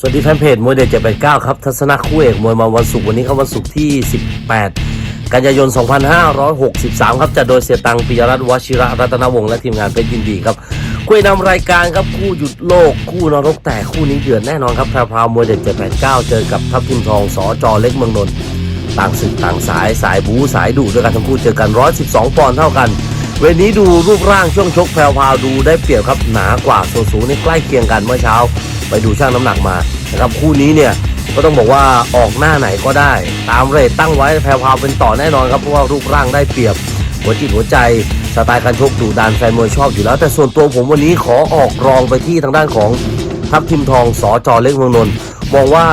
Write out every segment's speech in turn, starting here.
สวัสดีแฟนเพจมวยเด็ด789 ครับ ทัศนะคู่เอกมวยมาวันศุกร์วันนี้ครับวันศุกร์ที่ 18 กันยายน 2563 ครับจัดโดยเสียตังปิยรัตน์วชิระรัตนวงศ์และทีมงานเพชรยินดีครับคุยนำรายการครับคู่หยุดโลกคู่นรกแตกคู่นี้เดือดแน่นอนครับแพรวมวยเด็ด789 เจอกับทัพทิมทองสอจอเล็กเมืองนนท์ต่างศึกต่างสายสายบูสายดุด้วยกันทั้งคู่เจอกัน 112 ปอนด์เท่ากันเวนี้ดูรูปร่างช่วงชกแพรวดูได้เปรียบครับหนากว่าส่วนสูนี่ใกล้เคียงกันเมื่อเช้า ไปดูช่างน้ำหนักมานะครับคู่นี้เนี่ยก็ต้องบอกว่าออกหน้าไหนก็ได้ ตามเรทตั้งไว้แพรวๆเป็นต่อแน่นอนครับเพราะว่ารูปร่างได้เปรียบ หัวจิตหัวใจสไตล์การชกดุดันแฟนมวยชอบอยู่แล้ว แต่ส่วนตัวผมวันนี้ขอออกรองไปที่ทางด้านของทัพทิมทองสอจอเล็กเมืองนนท์มองว่า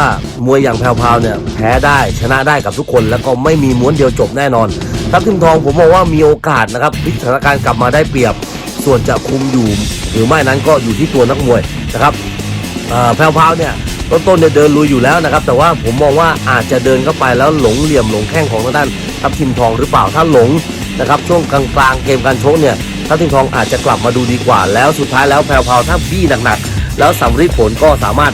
มวยอย่างแพรวๆเนี่ยแพ้ได้ชนะได้กับทุกคน แล้วก็ไม่มีม้วนเดียวจบแน่นอนทัพทิมทองผมมองว่ามีโอกาสนะครับพลิกสถานการณ์กลับมาได้เปรียบ ส่วนจะคุมอยู่หรือไม่นั้นก็อยู่ที่ตัวนักมวยนะครับ เอ่อแพรวๆเนี่ยต้นๆเนี่ยเดินลุยอยู่แล้วนะครับ แต่ว่าผมมองว่าอาจจะเดินเข้าไปแล้วหลงเหลี่ยมหลงแข้งของทางด้านทัพทิมทองหรือเปล่าถ้าหลงนะครับช่วงกลางๆเกมการชกเนี่ยทัพทิมทองอาจจะกลับมาดูดีกว่า แล้วสุดท้ายแล้วแพรวๆถ้าบี้หนักๆแล้วสำริดผลก็สามารถ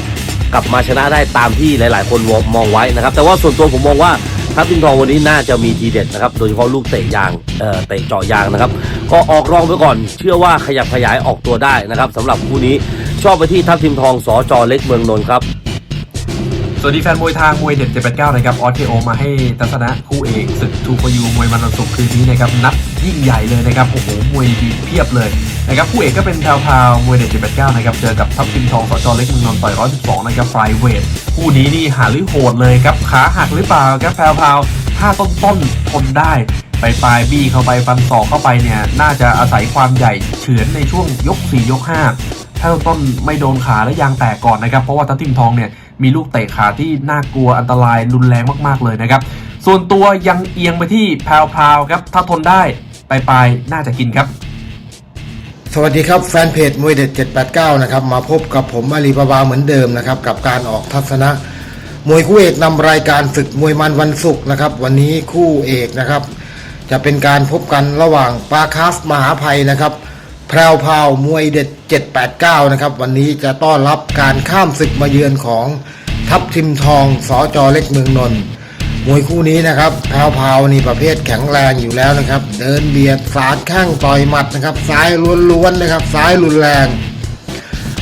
กลับมาชนะได้ตามที่หลาย ๆ คนมองไว้นะครับ แต่ว่าส่วนตัวผมมองว่าทัพทิมทองวันนี้น่าจะมีทีเด็ดนะครับโดยเฉพาะลูกเตะยางเอ่อเตะเจาะยางนะครับ ก็ออกรองไปก่อน เชื่อว่าขยับขยายออกตัวได้นะครับสำหรับคู่นี้ ชอบไปที่ทัพทิมทองสอจอเล็กเมืองนนท์ครับ สวัสดีแฟนมวยทางมวยเด็ด789นะครับออสเคโอมาให้ทัศนะคู่เอกศึกทูพยูมวยมันวันศุกร์คืนนี้นะครับนัดยิ่งใหญ่เลยนะครับโอ้โหมวยดีเพียบเลยนะครับคู่เอกก็เป็นแพรวพาวมวยเด็ด789นะครับเจอกับทัพทิมทองสจเล็กเมืองนนท์ต่อย112นะครับไฟเวทคู่นี้นี่หาหรือโหดเลยครับขาหักหรือเปล่าครับแพรวพาวถ้าต้นต้นๆทนได้ไปปลายบี้เข้าไปฟันศอกเข้าไปเนี่ย น่าจะอาศัยความใหญ่เฉือนในช่วงยก 4 ยก 5 ถ้าต้นไม่โดนขาและยางแตกก่อนนะครับเพราะว่าทัพทิมทองเนี่ยมีลูกเตะขาที่น่ากลัวอันตรายรุนแรงมากๆเลยนะครับส่วนตัวยังเอียงไปที่แพรวๆครับถ้าทนได้ไปลายๆน่าจะกินครับ สวัสดีครับแฟนเพจมวยเด็ด 789 นะครับ มาพบกับผมอาลีบาบาเหมือนเดิมนะครับ กับการออกทัศนะ มวยคู่เอกนำรายการศึกมวยมันวันศุกร์นะครับ วันนี้คู่เอกนะครับ จะเป็นการพบกันระหว่างปาคาสมหาภัยนะครับ แพรวพาวมวยเด็ด 789 นะครับ วันนี้จะต้อนรับการข้ามศึกมาเยือนของทัพทิมทองสอจอเล็กเมืองนนท์มวยคู่นี้นะครับแพรวๆนี่ประเภทแข็งแรงอยู่แล้วนะครับ เดินเบียดสาดข้างต่อยหมัดนะครับ ซ้ายล้วนๆนะครับ ซ้ายรุนแรง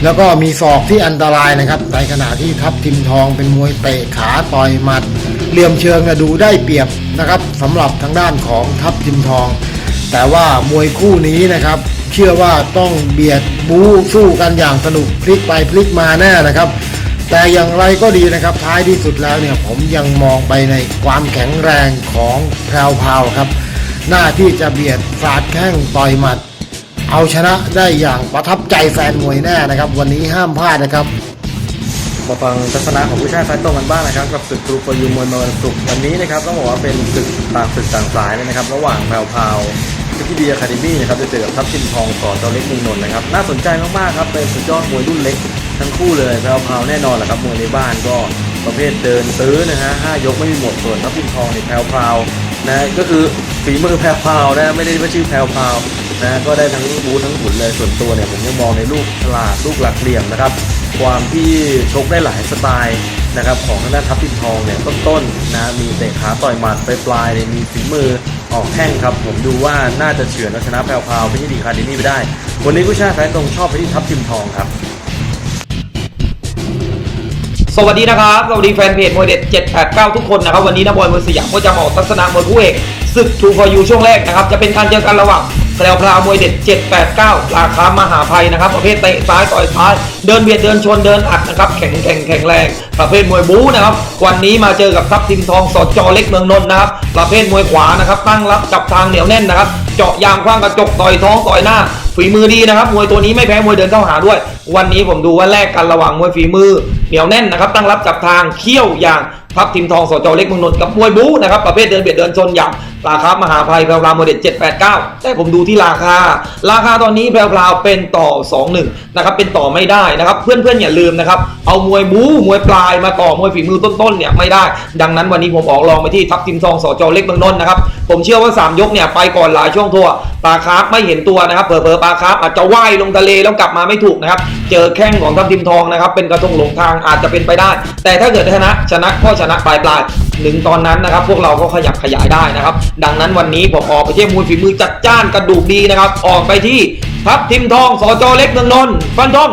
แล้วก็มีศอกที่อันตรายนะครับในขณะที่ทัพทิมทองเป็นมวยเตะขาต่อยหมัดเหลี่ยมเชิงนะดูได้เปรียบนะครับสำหรับทางด้านของทัพทิมทอง แต่ว่ามวยคู่นี้นะครับ เชื่อว่าต้องเบียดบู๊สู้กันอย่างสนุกพลิกไปพลิกมาแน่นะครับ แต่อย่างไรก็ดีนะครับท้ายที่สุดแล้วเนี่ยผมยังมองไปในความแข็งแรงของแพรวพาวครับ หน้าที่จะเบียดสาดแข้งต่อยหมัด เอาชนะได้อย่างประทับใจแฟนมวยแน่นะครับ วันนี้ห้ามพลาดนะครับ มาฟังทัศนะของผู้ชายไฟตรงกันบ้างนะครับกับศึกกรุปยูมวยมรสุกวันนี้นะครับต้องบอกว่าเป็นศึกต่างศึกต่างสายเลยนะครับ ระหว่างแพรวพาวที่ดีอะคาเดมี่นะครับจะเจอกับทัพทิมทองสอนเจ้าเล็กมืองนนท์นะครับน่าสนใจมากๆครับเป็นสุดยอดมวยรุ่นเล็กทั้งคู่เลยแพรวพาวแน่นอนแหละครับมวยในบ้านก็ประเภทเดินตื้อนะฮะห้ายกไม่มีหมดส่วนทัพทิมทองเนี่ยแพรวพาวนะก็คือฝีมือแพรวพาวนะไม่ได้ว่าชื่อแพรวพาวนะก็ได้ทั้งบูทั้งหุ่นเลยส่วนตัวเนี่ยผมยังมองในลูกฉลาดลูกหลักเหลี่ยมนะครับ ความที่ชกได้หลายสไตล์นะครับของทางด้านทัพทิมทองเนี่ยต้นๆนะมีเตะขาต่อยหมัดไปปลายๆเนี่ยมีฝีมือออกแข้งครับ ผมดูว่าน่าจะเฉือนเอาชนะแพรวพาวไปที่ดีคาร์ดินี่ไปได้ วันนี้ผู้ชายแฟนตรงชอบไปที่ทัพทิมทองครับ สวัสดีนะครับ สวัสดีแฟนเพจมวยเด็ด 789 ทุกคนนะครับ วันนี้นะบอยมวยสยามก็จะมาออกทัศนะมวยคู่เอกศึกทูฟอยูช่วงแรกนะครับ จะเป็นการเจอกันระหว่าง แพรวพราวมวยเด็ด 789 ราคามหาภัยนะครับ ประเภทเตะซ้ายต่อยซ้าย เดินเบียดเดินชนเดินอัดนะครับ แข็งแข็งแข็งแรง ประเภทมวยบู๊นะครับ วันนี้มาเจอกับทัพทิมทองสดจอเล็กเมืองนนท์นะครับ ประเภทมวยขวานะครับ ตั้งรับจับทางเหนียวแน่นนะครับ เจาะยางคว้างกระจกต่อยท้องต่อยหน้า ฝีมือดีนะครับ มวยตัวนี้ไม่แพ้มวยเดินเข้าหาด้วย วันนี้ผมดูว่าแลกกันระหว่างมวยฝีมือเหนียวแน่นนะครับ ตั้งรับจับทางเขี้ยวอย่าง พับทีมทองสจเล็กเมืองนนท์กับมวยบู๊นะครับประเภทเดินเบียดเดินชนอย่างราคามหาภัยแพรวพราวโมเดล789 แต่ผมดูที่ราคา ราคาตอนนี้แพรวพราวเป็นต่อ 2-1 นะครับ เป็นต่อไม่ได้นะครับ เพื่อนๆอย่าลืมนะครับ เอามวยบู๊มวยปลายมาต่อมวยฝีมือต้นๆเนี่ยไม่ได้ ดังนั้นวันนี้ผมออกลองไปที่ทัพทีมทองสจเล็กเมืองนนท์นะครับ ผมเชื่อว่า 3 ยกเนี่ยไปก่อนหลายช่วงทัวร์ปลาคาร์ฟไม่เห็นตัวนะครับเผลอๆปลาคาร์ฟอาจจะว่ายลงทะเลแล้วกลับมาไม่ถูกนะครับ เจอแข้งของทัพทิมทองนะครับ เป็นกระทงหลงทางอาจจะเป็นไปได้ แต่ถ้าเกิดชนะชนะก็ชนะปลายปลายๆถึงตอนนั้นนะครับ พวกเราก็ขยับขยายได้นะครับ ดังนั้นวันนี้ผมออกไปเที่ยวมวยฝีมือจัดจ้านกระดูกดีนะครับ ออกไปที่ทัพทิมทองสจเล็กเมืองนนท์ฟันทอง